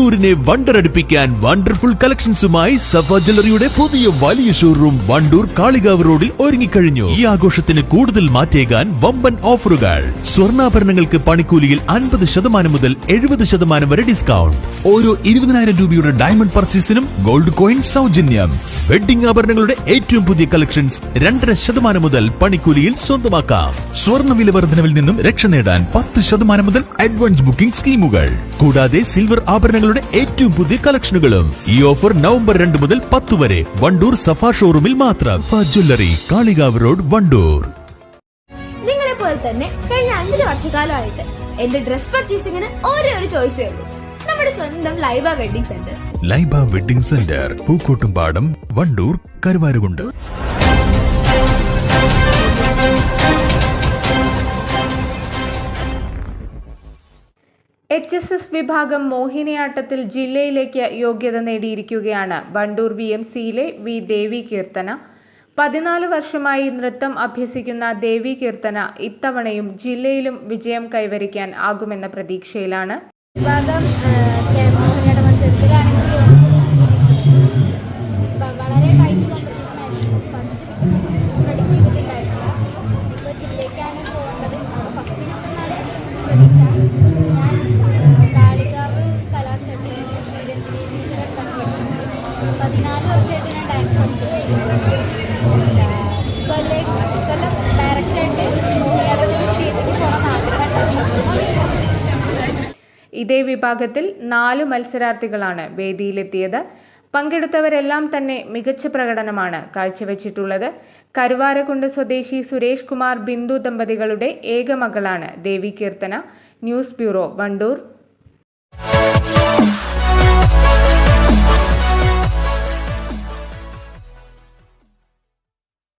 വണ്ടൂരിനെ വണ്ടറടിപ്പിക്കാൻ wonderful കളക്ഷൻസുമായി സഫ ജ്വല്ലറിയുടെ പുതിയ വലിയ showroom Wandoor Kalikavu റോഡിൽ ഒരുങ്ങിക്കഴിഞ്ഞു. ഈ ആഘോഷത്തിന് കൂടുതൽ മാറ്റേകാൻ വമ്പൻ ഓഫറുകൾ. സ്വർണാഭരണങ്ങൾക്ക് പണിക്കൂലിയിൽ അൻപത് ശതമാനം മുതൽ എഴുപത് ശതമാനം വരെ ഡിസ്കൗണ്ട്. ഓരോ ഇരുപതിനായിരം രൂപയുടെ ഡയമണ്ട് പർച്ചേസിനും ഗോൾഡ് കോയിൻ സൗജന്യം. വെഡിംഗ് ആഭരണങ്ങളുടെ ഏറ്റവും പുതിയ കളക്ഷൻസ് രണ്ടര ശതമാനം മുതൽ പണിക്കൂലിയിൽ സ്വന്തമാക്കാം. സ്വർണ വില വർധനവിൽ നിന്നും രക്ഷ നേടാൻ പത്ത് ശതമാനം മുതൽ അഡ്വാൻസ് ബുക്കിംഗ് സ്കീമുകൾ. കൂടാതെ സിൽവർ ആഭരണങ്ങളുടെ ഏറ്റവും പുതിയ കളക്ഷനുകളും ഈ ഓഫർ നവംബർ രണ്ട് മുതൽ പത്ത് വരെ. വണ്ടൂർ സഫ ഷോറൂമിൽ മാത്രം. Jewellery Kalikavu road Wandoor. നിങ്ങളെ പോലെ തന്നെ കഴിഞ്ഞ അഞ്ചു വർഷക്കാലമായിട്ട് എന്റെ ഡ്രസ് പർച്ചേസിംഗിന് ഒരേ ഒരു ചോയ്സേ ഉള്ളൂ. നമ്മുടെ സ്വന്തം Laiba wedding centre. Laiba wedding centre Pookkottumpadam Wandoor Karuvarakundu. H S S വിഭാഗം മോഹിനിയാട്ടത്തിൽ ജില്ലയിലേക്ക് യോഗ്യത നേടിയിരിക്കുകയാണ്. വണ്ടൂർ വി എം സിയിലെ വി ദേവി കീർത്തന പതിനാല് വർഷമായി നൃത്തം അഭ്യസിക്കുന്ന ദേവി കീർത്തന ഇത്തവണയും ജില്ലയിലും വിജയം കൈവരിക്കാൻ ആകുമെന്ന പ്രതീക്ഷയിലാണ്. വിഭാഗം പതിനാല് വർഷമായിട്ട് ഞാൻ ഡാൻസ് പഠിക്കുന്നു കൊല്ലം കൊല്ലം ഡയറക്റ്റായിട്ട് മോഹിനിയാട്ടത്തിന്റെ സ്റ്റേജിലേക്ക് പോകണം ആഗ്രഹമുണ്ടായിരുന്നു ഇതേ വിഭാഗത്തിൽ നാലു മത്സരാർത്ഥികളാണ് വേദിയിലെത്തിയത്. പങ്കെടുത്തവരെല്ലാം തന്നെ മികച്ച പ്രകടനമാണ് കാഴ്ചവെച്ചിട്ടുള്ളത്. കരുവാരക്കുണ്ട് സ്വദേശി സുരേഷ് കുമാർ ബിന്ദു ദമ്പതികളുടെ ഏക മകളാണ് Devi Keerthana. News bureau Wandoor.